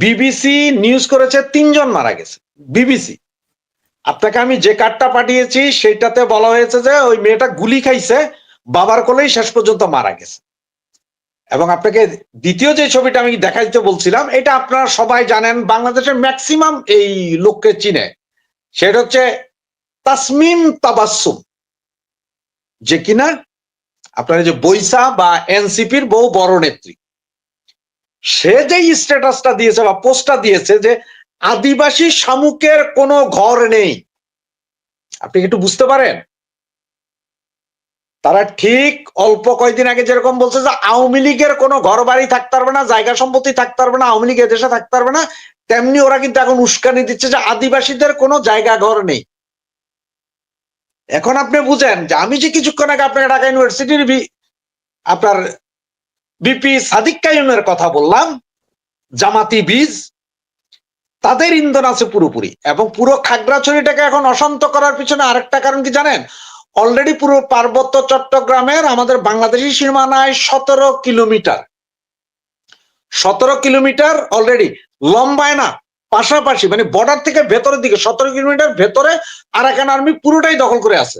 BBC news করেছে, তিনজন মারা গেছে। বিবিসি। আপনাকে আমি যে কার্ডটা পাঠিয়েছি সেটাতে বলা হয়েছে যে ওই মেয়েটা গুলি খাইছে, বাবার কোলেই শেষ পর্যন্ত মারা গেছে। এবং আপনাকে দ্বিতীয় যে ছবিটা আমি দেখাইতে বলছিলাম, এটা আপনারা সবাই জানেন, বাংলাদেশের ম্যাক্সিমাম এই লোককে চিনে। সেটা হচ্ছে তাসমিম তাবাসুম যে কিনা, আপনার যে বৈসা বা এনসিপির বহু বড় নেত্রী। সে যে স্ট্যাটাসটা দিয়েছে বা পোস্টটা দিয়েছে যে আদিবাসী শামুকের কোনো ঘর নেই। আপনি একটু বুঝতে পারেন? তারা ঠিক অল্প কয়েকদিন আগে যেরকম বলছে যে আওয়ামী লীগের কোনো ঘর বাড়ি থাকতে পারবে না, জায়গা সম্পত্তি থাকতে পারবে না, আওয়ামী লীগ এদেশে থাকতে পারবে না, তেমনি ওরা কিন্তু এখন উস্কানি দিচ্ছে যে আদিবাসীদের কোনো জায়গা ঘর নেই। এখন আপনি বুঝেন যে আমি যে কিছুক্ষণ আগে আপনাকে ঢাকা ইউনিভার্সিটির আপনার বিপি সাদিক কাইমের কথা বললাম, জামাতি বীজ, তাদের ইন্ধন আছে পুরোপুরি এবং পুরো খাগড়াছড়িটাকে এখন অশান্ত করার পিছনে আরেকটা কারণ কি জানেন? অলরেডি পুরো পার্বত্য চট্টগ্রামের আমাদের বাংলাদেশি সীমানায় সতেরো কিলোমিটার। সতেরো কিলোমিটার অলরেডি লম্বায় না, পাশাপাশি মানে বর্ডার থেকে ভেতরের দিকে সতেরো কিলোমিটার ভেতরে আরাকান আর্মি পুরোটাই দখল করে আছে।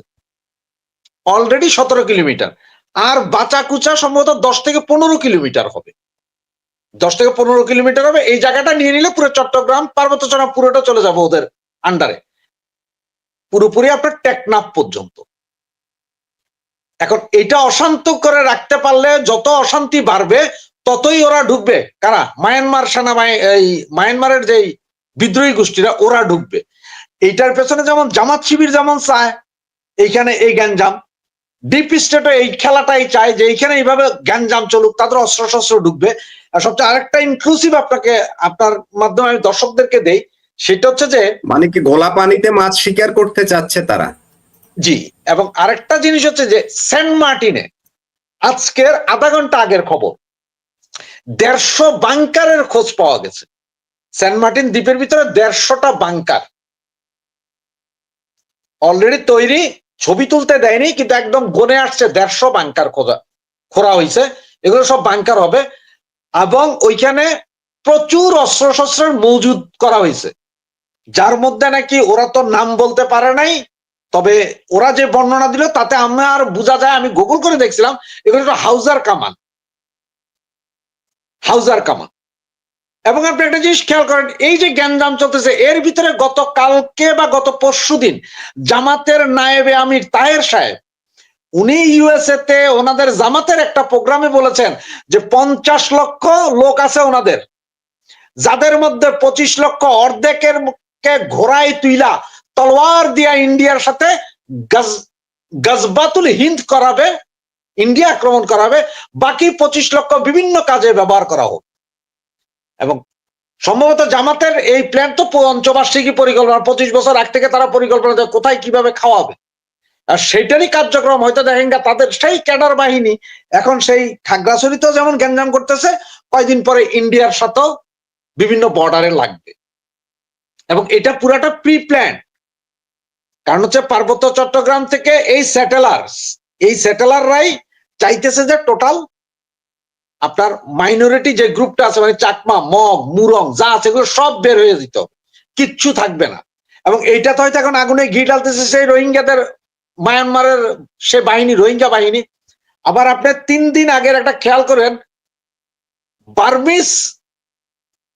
অলরেডি সতেরো কিলোমিটার। আর বাঁচা কুচা সম্ভবত দশ থেকে পনেরো কিলোমিটার হবে। দশ থেকে পনেরো কিলোমিটার হবে। এই জায়গাটা নিয়ে নিলে পুরো চট্টগ্রাম, পার্বত্য চট্টগ্রাম, পুরোটা চলে যাবে ওদের আন্ডারে পুরোপুরি আপনার টেকনাপ পর্যন্ত। এখন এটা অশান্ত করে রাখতে পারলে যত অশান্তি বাড়বে, ততই ওরা ঢুকবে। কারা? মায়ানমার সেনাবাহিনী এই মায়ানমারের যেই বিদ্রোহী গোষ্ঠীরা, ওরা ঢুকবে। এইটার পেছনে যেমন জামাত শিবির যেমন চায়, এইখানে এই গ্যাঞ্জাম। ডিপ স্টেটও এই খেলাটাই চায় যে এইখানে এইভাবে গ্যাঞ্জাম চলুক তাদের অস্ত্র শস্ত্র ঢুকবে। আর সবচেয়ে আরেকটা ইনক্লুসিভ আপনাকে আপনার মাধ্যমে আমি দর্শকদেরকে দেই সেটা হচ্ছে যে মানে কি গোলা পানিতে মাছ শিকার করতে চাচ্ছে তারা? জি এবং আরেকটা জিনিস হচ্ছে যে সেন্ট মার্টিনে আজকের আধা ঘণ্টা আগের খবর দেড়শো বাংকারের খোঁজ পাওয়া গেছে। সেন্ট মার্টিন দ্বীপের ভিতরে দেড়শোটা বাংকার। অলরেডি তৈরি ছবি তুলতে দেয়নি, কিন্তু একদম গনে আসছে দেড়শো বাংকার খোঁজা খোরা হয়েছে এগুলো সব বাংকার হবে। এবং ওইখানে প্রচুর অস্ত্র শস্ত্রের মজুদ করা হয়েছে যার মধ্যে নাকি ওরা তো নাম বলতে পারে নাই, তবে ওরা যে বর্ণনা দিল, তাতে আমার বোঝা যায়, আমি গুগল করে দেখছিলাম, এগুলো হাউজার কামান। হাউজার কামান। এবং আপনি একটা জিনিস খেয়াল করেন, এই যে গ্যাঞ্জাম চলতেছে, এর ভিতরে গত কালকে বা গত পরশু দিন জামাতের নায়েবে আমির তাহের সাহেব, উনি ইউএসএ তে ওনাদের জামাতের একটা প্রোগ্রামে বলেছেন যে পঞ্চাশ লক্ষ লোক আছে ওনাদের, যাদের মধ্যে পঁচিশ লক্ষ অর্ধেকের কে ঘোড়ায় তুইলা তলোয়ার দিয়া ইন্ডিয়ার সাথে গজবাতুল হিন্দ করাবে, ইন্ডিয়া আক্রমণ করাবে, বাকি পঁচিশ লক্ষ বিভিন্ন কাজে ব্যবহার করা হোক। এবং সম্ভবত জামাতের এই প্ল্যান তো পঞ্চবার্ষিকী পরিকল্পনা পঁচিশ বছর আগ থেকে তারা পরিকল্পনা কোথায় কীভাবে খাওয়াবে আর সেইটারই কার্যক্রম, হয়তো দেখেন গা, তাদের সেই ক্যাডার বাহিনী এখন সেই খাগড়াছড়িতেও যেমন গ্যাঞ্জাম করতেছে, কয়দিন পরে ইন্ডিয়ার সাথেও বিভিন্ন বর্ডারে লাগবে। এবং এটা পুরাটা প্রি প্ল্যান কারণ হচ্ছে পার্বত্য চট্টগ্রাম থেকে এই স্যাটেলার এই স্যাটেলাররাই চাইতেছে যে টোটাল আপনার মাইনরিটি যে গ্রুপটা আছে মানে চাকমা, মগ, মুরং, যা আছে, এগুলো সব বের হয়ে যেত। কিচ্ছু থাকবে না। এবং এইটা তো হয়তো এখন আগুনে ঘি ডালতেছে সেই রোহিঙ্গাদের, মায়ানমারের সে বাহিনী, রোহিঙ্গা বাহিনী। আবার আপনি তিন দিন আগের একটা খেয়াল করেন, Burmese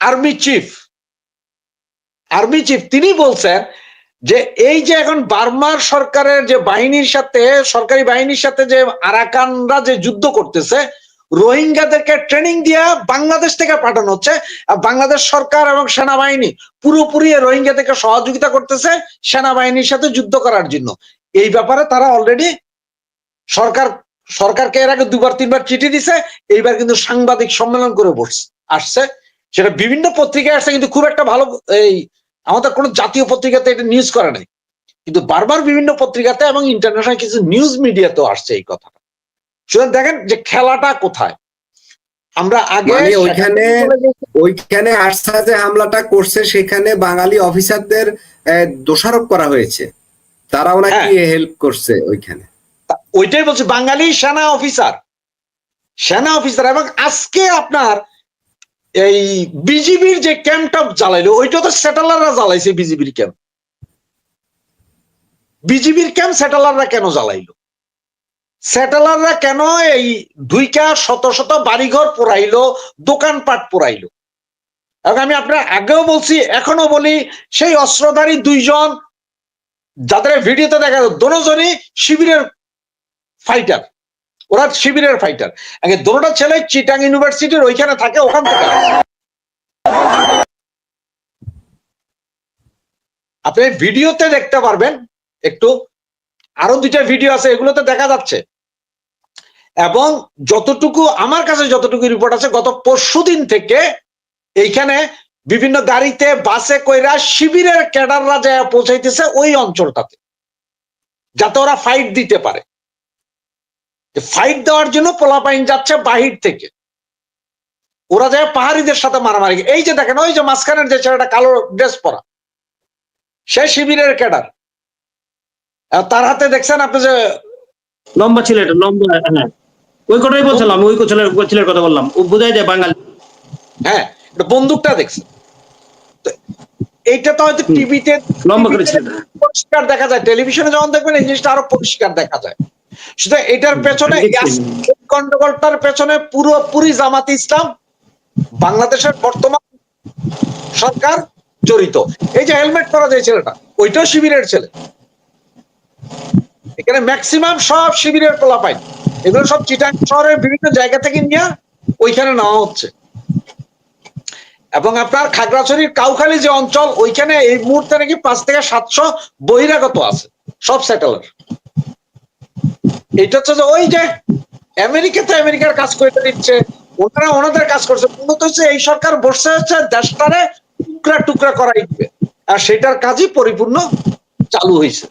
army chief army chief, তিনি বলছেন যে এই যে এখন বার্মার সরকারের যে বাহিনীর সাথে, সরকারি বাহিনীর সাথে যে আরাকানরা যে যুদ্ধ করতেছে রোহিঙ্গাদেরকে ট্রেনিং দিয়া বাংলাদেশ থেকে পাঠানো হচ্ছে। বাংলাদেশ সরকার এবং সেনাবাহিনী পুরোপুরি রোহিঙ্গাদেরকে সহযোগিতা করতেছে সেনাবাহিনীর সাথে যুদ্ধ করার জন্য। এই ব্যাপারে তারা অলরেডি সরকার, সরকারকে এর আগে দুবার, তিনবার চিঠি দিছে, এইবার কিন্তু সাংবাদিক সম্মেলন করে বসছে আসছে। সেটা বিভিন্ন পত্রিকায় আসছে, কিন্তু খুব একটা ভালো এই আমাদের কোনো জাতীয় পত্রিকাতে এটা নিউজ করে নাই। কিন্তু বারবার বিভিন্ন পত্রিকাতে এবং ইন্টারন্যাশনাল কিছু নিউজ মিডিয়াতেও আসছে এই কথাটা সুতরাং দেখেন যে খেলাটা কোথায়। আমরা আগে মানে ওইখানে ওইখানে আরসা যে হামলাটা করছে সেখানে বাঙালি অফিসারদের দোষারোপ করা হয়েছে। তারাও নাকি হেল্প করছে ওইখানে। ওইটাই বলছে বাঙালি সেনা অফিসার। সেনা অফিসার এবং আজকে আপনার এই বিজিবির যে ক্যাম্পটা জ্বালাইলো ওইটা তো সেটেলাররা জ্বালাইছে বিজিবির ক্যাম্প। বিজিবির ক্যাম্প সেটেলাররা কেন জ্বালাইলো? সেটেলাররা কেন এই দুইকা শত শত বাড়িঘর পোড়াইলো, দোকানপাট পোড়াইলো? এবং আমি আপনার আগেও বলছি এখনও বলি, সেই অস্ত্রধারী দুইজন, যাদের ভিডিওতে দেখা যায়, দোনোজনই শিবিরের ফাইটার ওরা শিবিরের ফাইটার আগে দোনোটা ছেলে চিটাং ইউনিভার্সিটির ওইখানে থাকে, ওখান থেকে। আপনি ভিডিওতে দেখতে পারবেন, একটু, আরও দুইটা ভিডিও আছে, এগুলোতে দেখা যাচ্ছে। এবং যতটুকু, আমার কাছে যতটুকু রিপোর্ট আছে, গত পরশু দিন থেকে এইখানে বিভিন্ন গাড়িতে বাসে কইরা শিবিরের ক্যাডাররা যায় পৌঁছাইতেছে ওই অঞ্চলটাতে, যাতে ওরা ফাইট দিতে পারে। ফাইট দেওয়ার জন্য পোলাপাইন যাচ্ছে বাহির থেকে। ওরা যায় পাহাড়িদের সাথে মারামারি এই যে দেখেন, ওই যে মাঝখানের যে ছেলেটা, কালো ড্রেস পরা, সে শিবিরের ক্যাডার। তার হাতে দেখছেন আপনি যে লম্বা ছেলেটা, লম্বা হ্যাঁ। ওই কথাই বলছিলাম ওই ছেলের ছেলের কথা বললাম। ও বোঝাই যায় বাঙালি। হ্যাঁ এটা বন্দুকটা দেখছেন তো এইটা তো হয়তো টিভিতে লম্বা করে পরিষ্কার দেখা যায় টেলিভিশনে যখন দেখবেন এই জিনিসটা আরও পরিষ্কার দেখা যায়। শুধু এটার পেছনে গন্ডগোলটার পেছনে পুরোপুরি জামাত ইসলাম বাংলাদেশের বর্তমান সরকার জড়িত। এই যে হেলমেট পরা যে ছেলেটা ওইটাও শিবিরের ছেলে। এখানে ম্যাক্সিমাম সব শিবিরের পোলাপাই এগুলো সব চিটাং শহরের বিভিন্ন জায়গা থেকে নিয়ে ওইখানে নেওয়া হচ্ছে। এবং আপনার খাগড়াছড়ির কাউখালী যে অঞ্চল, ওইখানে এই মুহূর্তে নাকি পাঁচ থেকে সাতশো বহিরাগত আছে, সব সেটেলার এটা হচ্ছে যে ওই যে আমেরিকাতে আমেরিকার কাজ করে দিচ্ছে, ওনারা ওনাদের কাজ করছে। মূলত হচ্ছে এই সরকার বসে হচ্ছে দেশটারে টুকরা টুকরা করাই দিবে। আর সেটার কাজই পরিপূর্ণ চালু হয়েছে।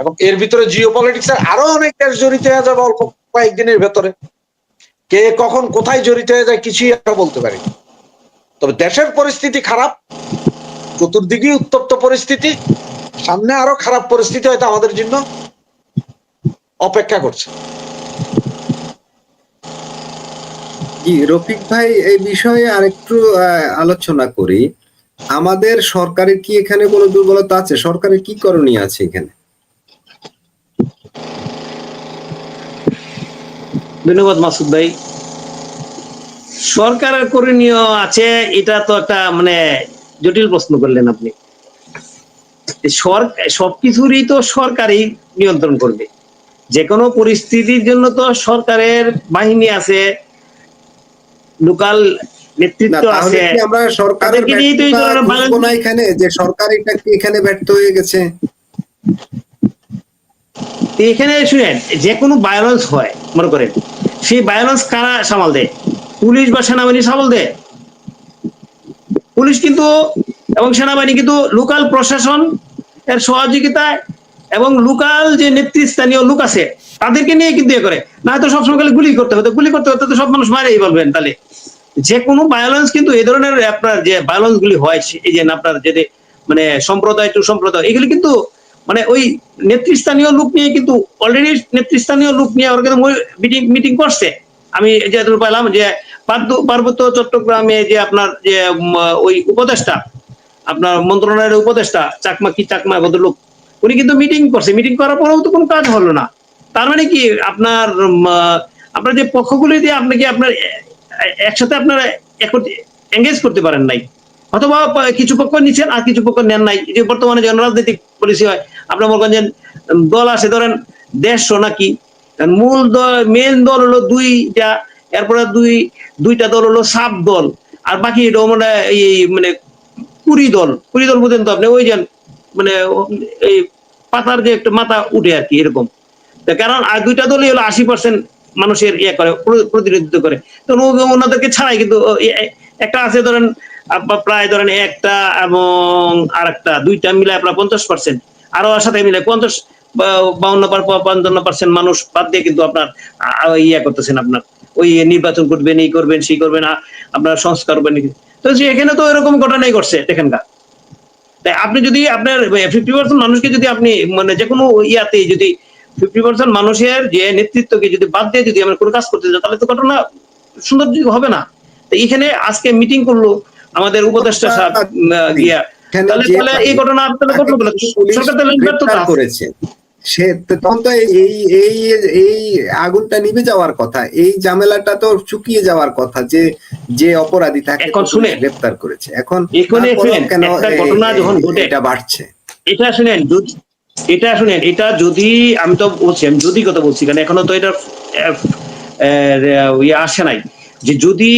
এবং এর ভিতরে জিও পলিটিক্স আরও অনেক দেশ জড়িত হয়ে যাবে অল্প কয়েকদিনের ভেতরে। কে কখন কোথায় জড়িত হয়ে যায় কিছুই একটা বলতে পারি তবে দেশের পরিস্থিতি খারাপ চতুর্দিকে উত্তপ্ত পরিস্থিতি, সামনে আরও খারাপ পরিস্থিতি হয়তো আমাদের জন্য অপেক্ষা করছে। জি, রফিক ভাই, এই বিষয়ে আরেকটু আলোচনা করি। আমাদের সরকারের কি এখানে কোনো দুর্বলতা আছে? সরকারের কি করণীয় আছে এখানে? ধন্যবাদ মাসুদ ভাই। সরকারের করণীয় আছে এটা তো একটা মানে জটিল প্রশ্ন করলেন আপনি। সরকার সবকিছুরই তো সরকারই নিয়ন্ত্রণ করবে। যে কোনো পরিস্থিতির জন্য তো সরকারের বাহিনী আছে লোকাল নেতৃত্ব আছে। আমরা সরকারের এখানে যে সরকার এটা এখানে ব্যর্থ হয়ে গেছে? এখানে শুনেন, যে কোনো ভায়োলেন্স হয়, মনে করেন। সেই ভায়োলেন্স কারা সামাল দেয়? পুলিশ বা সেনাবাহিনী সামাল দেয়। পুলিশ কিন্তু, এবং সেনাবাহিনী কিন্তু লোকাল প্রশাসন এর সহযোগিতায় এবং লোকাল যে নেতৃস্থানীয় লোক আছে, তাদেরকে নিয়ে কিন্তু করে। না তো সবসময় খালি গুলি করতে হবে গুলি করতে হতে সব মানুষ মারেই বলবেন তাহলে। যে কোনো ভায়োলেন্স কিন্তু এই ধরনের আপনার যে ভায়োলেন্স গুলি হয় এই যে আপনার যে মানে সম্প্রদায় টু সম্প্রদায় এগুলি কিন্তু মানে ওই নেতৃস্থানীয় লোক নিয়ে কিন্তু অলরেডি নেতৃস্থানীয় লোক নিয়ে ওরা কিন্তু মিটিং মিটিং করছে। আমি যেহেতু পেলাম যে পার্বত্য- চট্টগ্রামে যে আপনার যে ওই উপদেষ্টা, আপনার মন্ত্রণালয়ের উপদেষ্টা, চাকমা কি চাকমা ভদ্রলোক, উনি কিন্তু মিটিং করছে। মিটিং করার পরেও তো কোনো কাজ হলো না। তার মানে কি আপনার আপনার যে পক্ষগুলি দিয়ে আপনি কি আপনার একসাথে আপনারা এঙ্গেজ করতে পারেন নাই? অথবা কিছু পক্ষ নিচ্ছেন আর কিছু পক্ষ নেন নাই। যে বর্তমানে যে রাজনৈতিক পলিসি হয়, আপনার মনে করেন দল আছে, ধরেন দেড়শো নাকি মূল দল মেন দল হলো দুইটা, এরপরে দুই, দুইটা দল হলো সাব দল, আর বাকি মানে এই মানে কুড়ি দল। কুড়ি দল বুঝেন তো আপনি, ওই যে মানে এই পাতার যে একটা মাথা উঠে আর কি, এরকম। কারণ, আর দুইটা দলই হলো আশি পার্সেন্ট মানুষের ইয়ে করে প্রতিনিধিত্ব করে। তো ওনাদেরকে ছাড়াই কিন্তু একটা আছে ধরেন আপনার প্রায় ধরেন একটা এবং আর একটা দুইটা মিলে আপনার পঞ্চাশ পার্সেন্ট আরও সাথে মিলে পঞ্চাশ বাউন্ন পঞ্চান্ন পার্সেন্ট মানুষ বাদ দিয়ে কিন্তু আপনার ইয়ে করতেছেন আপনার। ওই নির্বাচন করবেন এই করবেন সেই করবেন আপনার সংস্কার করবেন। তো যে এখানে তো এরকম ঘটনাই ঘটছে দেখেনগা তাই আপনি যদি আপনার ফিফটি পার্সেন্ট মানুষকে যদি আপনি মানে যে কোনো ইয়াতে যদি ফিফটি পার্সেন্ট মানুষের যে নেতৃত্বকে যদি বাদ দিয়ে যদি আমরা কোনো কাজ করতে যাই, তাহলে তো ঘটনা সুন্দর হবে না। তো এখানে আজকে মিটিং করল আমাদের উপদেষ্টা সাহেব তাহলে তাহলে এই ঘটনা? সরকার তাহলে ব্যর্থতা করেছে। সে তখন তো এই এই এই আগুনটা নিভে যাওয়ার কথা এই ঝামেলাটা তো চুকিয়ে যাওয়ার কথা যে যে অপরাধী তাকে এখন শুনে। গ্রেপ্তার করেছে। এখন এখানে কেন ঘটনা যখন ঘটে- এটা বাড়ছে? এটা শুনেন এটা শুনেন এটা যদি আমি তো বলছি আমি যদি কথা বলছি কারণ এখনও তো এটা ইয়ে আসে নাই। যে যদি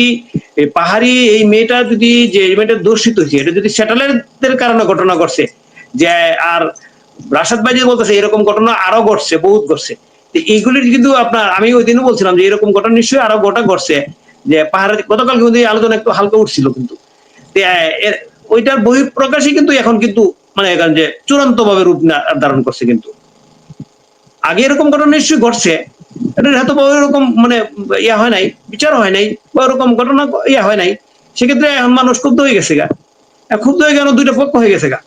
পাহাড়ি এই মেয়েটা যদি যে মেয়েটা দর্শিত হয়েছে, এটা যদি স্যাটেলাইটের কারণে ঘটনা ঘটছে, যে, আর রাশাদ ভাই বলতেছে এরকম ঘটনা আরও ঘটছে, বহুত ঘটছে এইগুলির কিন্তু আপনার, আমি ওই দিনও বলছিলাম যে এরকম ঘটনা নিশ্চয়ই আরও গোটা ঘটছে, যে পাহাড়ের গতকাল কিন্তু এই আলোচনা একটু হালকা উঠছিল কিন্তু ওইটার বহিঃপ্রকাশই কিন্তু এখন কিন্তু মানে যে চূড়ান্ত ভাবে রূপ ধারণ করছে কিন্তু। আগে এরকম ঘটনা নিশ্চয়ই ঘটছে। এটা হয়তো বা এরকম মানে ইয়া হয় নাই, বিচার হয় নাই, বা ওরকম ঘটনা ইয়া হয় নাই। সেক্ষেত্রে মানুষ ক্ষুব্ধ হয়ে গেছে গা। ক্ষুব্ধ হয়ে গেল দুইটা পক্ষ হয়ে গেছে গা।